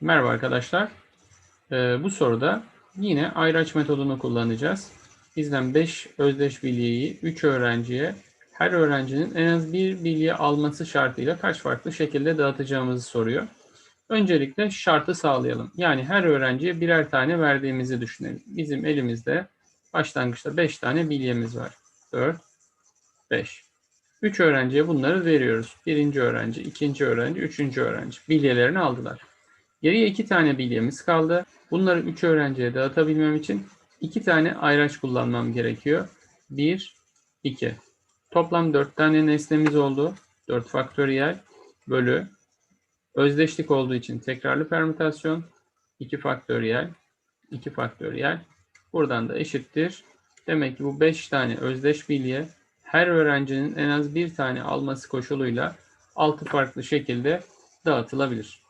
Merhaba arkadaşlar. Ee, bu soruda yine ayraç metodunu kullanacağız. Bizden 5 özdeş bilyeyi 3 öğrenciye her öğrencinin en az bir bilye alması şartıyla kaç farklı şekilde dağıtacağımızı soruyor. Öncelikle şartı sağlayalım. Yani her öğrenciye birer tane verdiğimizi düşünelim. Bizim elimizde başlangıçta 5 tane bilyemiz var. 4, 5. 3 öğrenciye bunları veriyoruz. Birinci öğrenci, ikinci öğrenci, üçüncü öğrenci. Bilyelerini aldılar. Geriye iki tane bilyemiz kaldı. Bunları üç öğrenciye dağıtabilmem için iki tane ayraç kullanmam gerekiyor. 1, 2. Toplam 4 tane nesnemiz oldu. 4 faktöriyel bölü özdeşlik olduğu için tekrarlı permütasyon 2 faktöriyel 2 faktöriyel buradan da eşittir. Demek ki bu 5 tane özdeş bilye her öğrencinin en az bir tane alması koşuluyla 6 farklı şekilde dağıtılabilir.